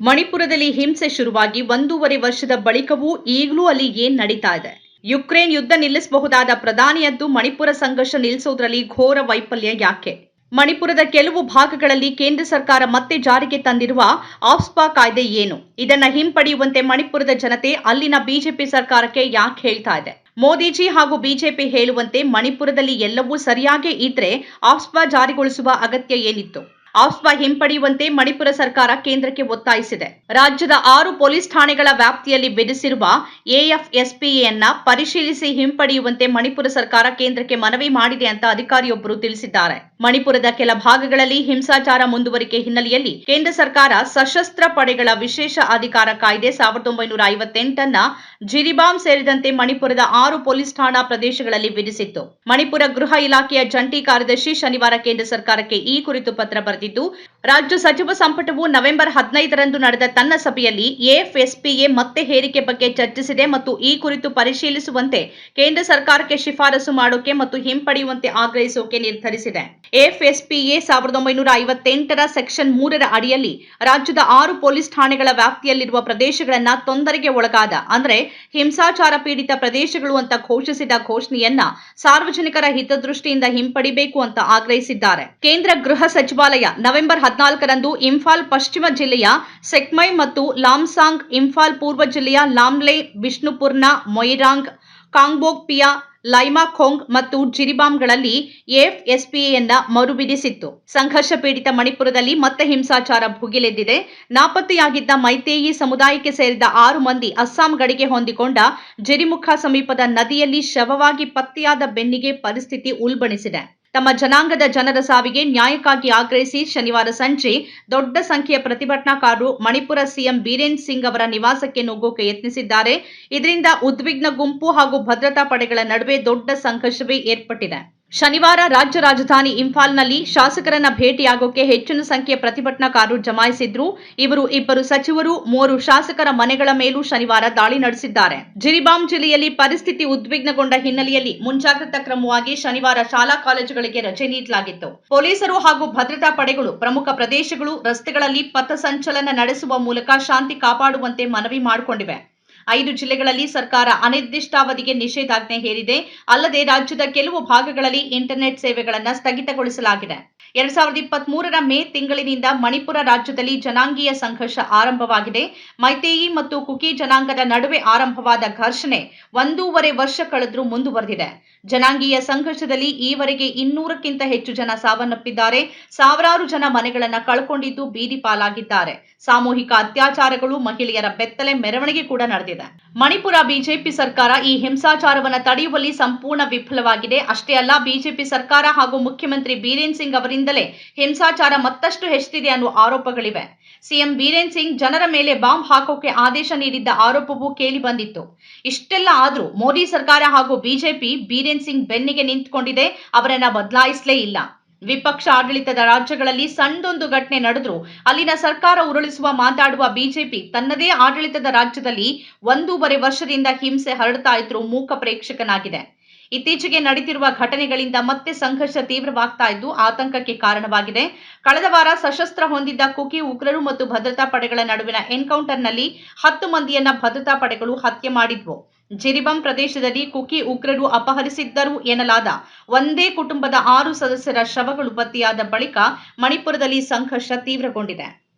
ಮಣಿಪುರದಲ್ಲಿ ಹಿಂಸೆ ಶುರುವಾಗಿ ಒಂದೂವರೆ ವರ್ಷದ ಬಳಿಕವೂ ಈಗಲೂ ಅಲ್ಲಿ ಏನ್ ನಡೀತಾ ಇದೆ? ಯುಕ್ರೇನ್ ಯುದ್ಧ ನಿಲ್ಲಿಸಬಹುದಾದ ಪ್ರಧಾನಿಯದ್ದು ಮಣಿಪುರ ಸಂಘರ್ಷ ನಿಲ್ಲಿಸೋದ್ರಲ್ಲಿ ಘೋರ ವೈಫಲ್ಯ ಯಾಕೆ? ಮಣಿಪುರದ ಕೆಲವು ಭಾಗಗಳಲ್ಲಿ ಕೇಂದ್ರ ಸರ್ಕಾರ ಮತ್ತೆ ಜಾರಿಗೆ ತಂದಿರುವ ಆಫ್ಸ್ಪಾ ಕಾಯ್ದೆ ಏನು? ಇದನ್ನ ಹಿಂಪಡೆಯುವಂತೆ ಮಣಿಪುರದ ಜನತೆ ಅಲ್ಲಿನ ಬಿಜೆಪಿ ಸರ್ಕಾರಕ್ಕೆ ಯಾಕೆ ಹೇಳ್ತಾ ಇದೆ? ಮೋದಿಜಿ ಹಾಗೂ ಬಿಜೆಪಿ ಹೇಳುವಂತೆ ಮಣಿಪುರದಲ್ಲಿ ಎಲ್ಲವೂ ಸರಿಯಾಗೇ ಇದ್ರೆ ಆಫ್ಸ್ಪಾ ಜಾರಿಗೊಳಿಸುವ ಅಗತ್ಯ ಏನಿತ್ತು? ಆಫ್ಸ್ಪಾ ಹಿಂಪಡೆಯುವಂತೆ ಮಣಿಪುರ ಸರ್ಕಾರ ಕೇಂದ್ರಕ್ಕೆ ಒತ್ತಾಯಿಸಿದೆ. ರಾಜ್ಯದ ಆರು ಪೊಲೀಸ್ ಠಾಣೆಗಳ ವ್ಯಾಪ್ತಿಯಲ್ಲಿ ವಿಧಿಸಿರುವ ಎಎಫ್ಎಸ್ಪಿಎನ್ನ ಪರಿಶೀಲಿಸಿ ಹಿಂಪಡೆಯುವಂತೆ ಮಣಿಪುರ ಸರ್ಕಾರ ಕೇಂದ್ರಕ್ಕೆ ಮನವಿ ಮಾಡಿದೆ ಅಂತ ಅಧಿಕಾರಿಯೊಬ್ಬರು ತಿಳಿಸಿದ್ದಾರೆ. ಮಣಿಪುರದ ಕೆಲ ಭಾಗಗಳಲ್ಲಿ ಹಿಂಸಾಚಾರ ಮುಂದುವರಿಕೆ ಹಿನ್ನೆಲೆಯಲ್ಲಿ ಕೇಂದ್ರ ಸರ್ಕಾರ ಸಶಸ್ತ್ರ ಪಡೆಗಳ ವಿಶೇಷ ಅಧಿಕಾರ ಕಾಯ್ದೆ ಸಾವಿರದ ಒಂಬೈನೂರ ಐವತ್ತೆಂಟನ್ನ ಜಿರಿಬಾಮ್ ಸೇರಿದಂತೆ ಮಣಿಪುರದ ಆರು ಪೊಲೀಸ್ ಠಾಣಾ ಪ್ರದೇಶಗಳಲ್ಲಿ ವಿಧಿಸಿತ್ತು. ಮಣಿಪುರ ಗೃಹ ಇಲಾಖೆಯ ಜಂಟಿ ಕಾರ್ಯದರ್ಶಿ ಶನಿವಾರ ಕೇಂದ್ರ ಸರ್ಕಾರಕ್ಕೆ ಈ ಕುರಿತು ಪತ್ರ ಬರೆದಿದ್ದು ರಾಜ್ಯ ಸಚಿವ ಸಂಪುಟವು ನವೆಂಬರ್ ಹದಿನೈದರಂದು ನಡೆದ ತನ್ನ ಸಭೆಯಲ್ಲಿ ಎಫ್ಎಸ್ಪಿಎ ಮತ್ತೆ ಹೇರಿಕೆ ಬಗ್ಗೆ ಚರ್ಚಿಸಿದೆ ಮತ್ತು ಈ ಕುರಿತು ಪರಿಶೀಲಿಸುವಂತೆ ಕೇಂದ್ರ ಸರ್ಕಾರಕ್ಕೆ ಶಿಫಾರಸು ಮಾಡೋಕೆ ಮತ್ತು ಹಿಂಪಡೆಯುವಂತೆ ಆಗ್ರಹಿಸೋಕೆ ನಿರ್ಧರಿಸಿದೆ. ಎಫ್ಎಸ್ಪಿಎ ಸಾವಿರದ ಒಂಬೈನೂರ ಐವತ್ತೆಂಟರ ಸೆಕ್ಷನ್ ಮೂರರ ಅಡಿಯಲ್ಲಿ ರಾಜ್ಯದ ಆರು ಪೊಲೀಸ್ ಠಾಣೆಗಳ ವ್ಯಾಪ್ತಿಯಲ್ಲಿರುವ ಪ್ರದೇಶಗಳನ್ನ ತೊಂದರೆಗೆ ಒಳಗಾದ, ಅಂದರೆ ಹಿಂಸಾಚಾರ ಪೀಡಿತ ಪ್ರದೇಶಗಳು ಅಂತ ಘೋಷಿಸಿದ ಘೋಷಣೆಯನ್ನ ಸಾರ್ವಜನಿಕರ ಹಿತದೃಷ್ಟಿಯಿಂದ ಹಿಂಪಡಿಬೇಕು ಅಂತ ಆಗ್ರಹಿಸಿದ್ದಾರೆ. ಕೇಂದ್ರ ಗೃಹ ಸಚಿವಾಲಯ ನವೆಂಬರ್ ಹದಿನಾಲ್ಕರಂದು ಇಂಫಾಲ್ ಪಶ್ಚಿಮ ಜಿಲ್ಲೆಯ ಸೆಕ್ಮೈ ಮತ್ತು ಲಾಮ್ಸಾಂಗ್, ಇಂಫಾಲ್ ಪೂರ್ವ ಜಿಲ್ಲೆಯ ಲಾಮ್ಲೆ ಬಿಷ್ಣುಪುರ್ನ ಮೊಯಿರಾಂಗ್ ಕಾಂಗ್ಬೋಕ್ಪಿಯಾ ಲೈಮಾಖೋಂಗ್ ಮತ್ತು ಜಿರಿಬಾಮ್ಗಳಲ್ಲಿ ಎಫ್ಎಸ್ಪಿಎಯನ್ನ ಮರುವಿಧಿಸಿತ್ತು ಸಂಘರ್ಷ ಪೀಡಿತ ಮಣಿಪುರದಲ್ಲಿ ಮತ್ತೆ ಹಿಂಸಾಚಾರ ಭುಗಿಲೆದ್ದಿದೆ. ನಾಪತ್ತೆಯಾಗಿದ್ದ ಮೈತೇಯಿ ಸಮುದಾಯಕ್ಕೆ ಸೇರಿದ ಆರು ಮಂದಿ ಅಸ್ಸಾಂ ಗಡಿಗೆ ಹೊಂದಿಕೊಂಡ ಜಿರಿಮುಖ ಸಮೀಪದ ನದಿಯಲ್ಲಿ ಶವವಾಗಿ ಪತ್ತೆಯಾದ ಬೆನ್ನಿಗೆ ಪರಿಸ್ಥಿತಿ ಉಲ್ಬಣಿಸಿದೆ. ತಮ್ಮ ಜನಾಂಗದ ಜನರ ಸಾವಿಗೆ ನ್ಯಾಯಕ್ಕಾಗಿ ಆಗ್ರಹಿಸಿ ಶನಿವಾರ ಸಂಜೆ ದೊಡ್ಡ ಸಂಖ್ಯೆಯ ಪ್ರತಿಭಟನಾಕಾರರು ಮಣಿಪುರ ಸಿಎಂ ಬೀರೇನ್ ಸಿಂಗ್ ಅವರ ನಿವಾಸಕ್ಕೆ ನುಗ್ಗೋಕೆ ಯತ್ನಿಸಿದ್ದಾರೆ. ಇದರಿಂದ ಉದ್ವಿಗ್ನ ಗುಂಪು ಹಾಗೂ ಭದ್ರತಾ ಪಡೆಗಳ ನಡುವೆ ದೊಡ್ಡ ಸಂಘರ್ಷವೇ ಏರ್ಪಟ್ಟಿದೆ. ಶನಿವಾರ ರಾಜ್ಯ ರಾಜಧಾನಿ ಇಂಫಾಲ್ನಲ್ಲಿ ಶಾಸಕರನ್ನ ಭೇಟಿಯಾಗೋಕೆ ಹೆಚ್ಚಿನ ಸಂಖ್ಯೆಯ ಪ್ರತಿಭಟನಾಕಾರರು ಜಮಾಯಿಸಿದ್ರು. ಇವರು ಇಬ್ಬರು ಸಚಿವರು, ಮೂವರು ಶಾಸಕರ ಮನೆಗಳ ಮೇಲೂ ಶನಿವಾರ ದಾಳಿ ನಡೆಸಿದ್ದಾರೆ. ಜಿರಿಬಾಮ್ ಜಿಲ್ಲೆಯಲ್ಲಿ ಪರಿಸ್ಥಿತಿ ಉದ್ವಿಗ್ನಗೊಂಡ ಹಿನ್ನೆಲೆಯಲ್ಲಿ ಮುಂಜಾಗ್ರತಾ ಕ್ರಮವಾಗಿ ಶನಿವಾರ ಶಾಲಾ ಕಾಲೇಜುಗಳಿಗೆ ರಜೆ ನೀಡಲಾಗಿತ್ತು. ಪೊಲೀಸರು ಹಾಗೂ ಭದ್ರತಾ ಪಡೆಗಳು ಪ್ರಮುಖ ಪ್ರದೇಶಗಳು, ರಸ್ತೆಗಳಲ್ಲಿ ಪಥಸಂಚಲನ ನಡೆಸುವ ಮೂಲಕ ಶಾಂತಿ ಕಾಪಾಡುವಂತೆ ಮನವಿ ಮಾಡಿಕೊಂಡಿವೆ. ಐದು ಜಿಲ್ಲೆಗಳಲ್ಲಿ ಸರ್ಕಾರ ಅನಿರ್ದಿಷ್ಟಾವಧಿಗೆ ನಿಷೇಧಾಜ್ಞೆ ಹೇರಿದೆ. ಅಲ್ಲದೆ ರಾಜ್ಯದ ಕೆಲವು ಭಾಗಗಳಲ್ಲಿ ಇಂಟರ್ನೆಟ್ ಸೇವೆಗಳನ್ನು ಸ್ಥಗಿತಗೊಳಿಸಲಾಗಿದೆ. ಎರಡ್ ಸಾವಿರದ ಇಪ್ಪತ್ತ್ ಮೂರರ ಮೇ ತಿಂಗಳಿನಿಂದ ಮಣಿಪುರ ರಾಜ್ಯದಲ್ಲಿ ಜನಾಂಗೀಯ ಸಂಘರ್ಷ ಆರಂಭವಾಗಿದೆ. ಮೈತೇಯಿ ಮತ್ತು ಕುಕಿ ಜನಾಂಗದ ನಡುವೆ ಆರಂಭವಾದ ಘರ್ಷಣೆ ಒಂದೂವರೆ ವರ್ಷ ಕಳೆದರೂ ಮುಂದುವರೆದಿದೆ. ಜನಾಂಗೀಯ ಸಂಘರ್ಷದಲ್ಲಿ ಈವರೆಗೆ ಇನ್ನೂರಕ್ಕಿಂತ ಹೆಚ್ಚು ಜನ ಸಾವನ್ನಪ್ಪಿದ್ದಾರೆ. ಸಾವಿರಾರು ಜನ ಮನೆಗಳನ್ನು ಕಳ್ಕೊಂಡಿದ್ದು ಬೀದಿ ಪಾಲಾಗಿದ್ದಾರೆ. ಸಾಮೂಹಿಕ ಅತ್ಯಾಚಾರಗಳು ಮಹಿಳೆಯರ ಬೆತ್ತಲೆ ಮೆರವಣಿಗೆ ಕೂಡ ನಡೆದಿದೆ. ಮಣಿಪುರ ಬಿಜೆಪಿ ಸರ್ಕಾರ ಈ ಹಿಂಸಾಚಾರವನ್ನ ತಡೆಯುವಲ್ಲಿ ಸಂಪೂರ್ಣ ವಿಫಲವಾಗಿದೆ. ಅಷ್ಟೇ ಅಲ್ಲ, ಬಿಜೆಪಿ ಸರ್ಕಾರ ಹಾಗೂ ಮುಖ್ಯಮಂತ್ರಿ ಬೀರೇನ್ ಸಿಂಗ್ ಅವರಿಂದಲೇ ಹಿಂಸಾಚಾರ ಮತ್ತಷ್ಟು ಹೆಚ್ಚುತ್ತಿದೆ ಅನ್ನುವ ಆರೋಪಗಳಿವೆ. ಸಿಎಂ ಬೀರೇನ್ ಸಿಂಗ್ ಜನರ ಮೇಲೆ ಬಾಂಬ್ ಹಾಕೋಕೆ ಆದೇಶ ನೀಡಿದ್ದ ಆರೋಪವೂ ಕೇಳಿ ಬಂದಿತ್ತು. ಇಷ್ಟೆಲ್ಲ ಆದ್ರೂ ಮೋದಿ ಸರ್ಕಾರ ಹಾಗೂ ಬಿಜೆಪಿ ಬೀರೇನ್ ಸಿಂಗ್ ಬೆನ್ನಿಗೆ ನಿಂತುಕೊಂಡಿದೆ, ಅವರನ್ನ ಬದಲಾಯಿಸಲೇ ಇಲ್ಲ. ವಿಪಕ್ಷ ಆಡಳಿತದ ರಾಜ್ಯಗಳಲ್ಲಿ ಸಣ್ಣದೊಂದು ಘಟನೆ ನಡೆದ್ರೂ ಅಲ್ಲಿನ ಸರ್ಕಾರ ಉರುಳಿಸುವ ಮಾತಾಡುವ ಬಿಜೆಪಿ ತನ್ನದೇ ಆಡಳಿತದ ರಾಜ್ಯದಲ್ಲಿ ಒಂದೂವರೆ ವರ್ಷದಿಂದ ಹಿಂಸೆ ಹರಡ್ತಾ ಇದ್ರು ಮೂಕ ಪ್ರೇಕ್ಷಕನಾಗಿದೆ. ಇತ್ತೀಚೆಗೆ ನಡೆದಿರುವ ಘಟನೆಗಳಿಂದ ಮತ್ತೆ ಸಂಘರ್ಷ ತೀವ್ರವಾಗ್ತಾ ಇದ್ದು ಆತಂಕಕ್ಕೆ ಕಾರಣವಾಗಿದೆ. ಕಳೆದ ವಾರ ಸಶಸ್ತ್ರ ಹೊಂದಿದ್ದ ಕುಕಿ ಉಗ್ರರು ಮತ್ತು ಭದ್ರತಾ ಪಡೆಗಳ ನಡುವಿನ ಎನ್ಕೌಂಟರ್ನಲ್ಲಿ ಹತ್ತು ಮಂದಿಯನ್ನ ಭದ್ರತಾ ಪಡೆಗಳು ಹತ್ಯೆ ಮಾಡಿದ್ವು. ಜಿರಿಬಂ ಪ್ರದೇಶದಲ್ಲಿ ಕುಕಿ ಉಗ್ರರು ಅಪಹರಿಸಿದ್ದರು ಎನ್ನಲಾದ ಒಂದೇ ಕುಟುಂಬದ ಆರು ಸದಸ್ಯರ ಶವಗಳು ಪತ್ತೆಯಾದ ಬಳಿಕ ಮಣಿಪುರದಲ್ಲಿ ಸಂಘರ್ಷ ತೀವ್ರಗೊಂಡಿದೆ.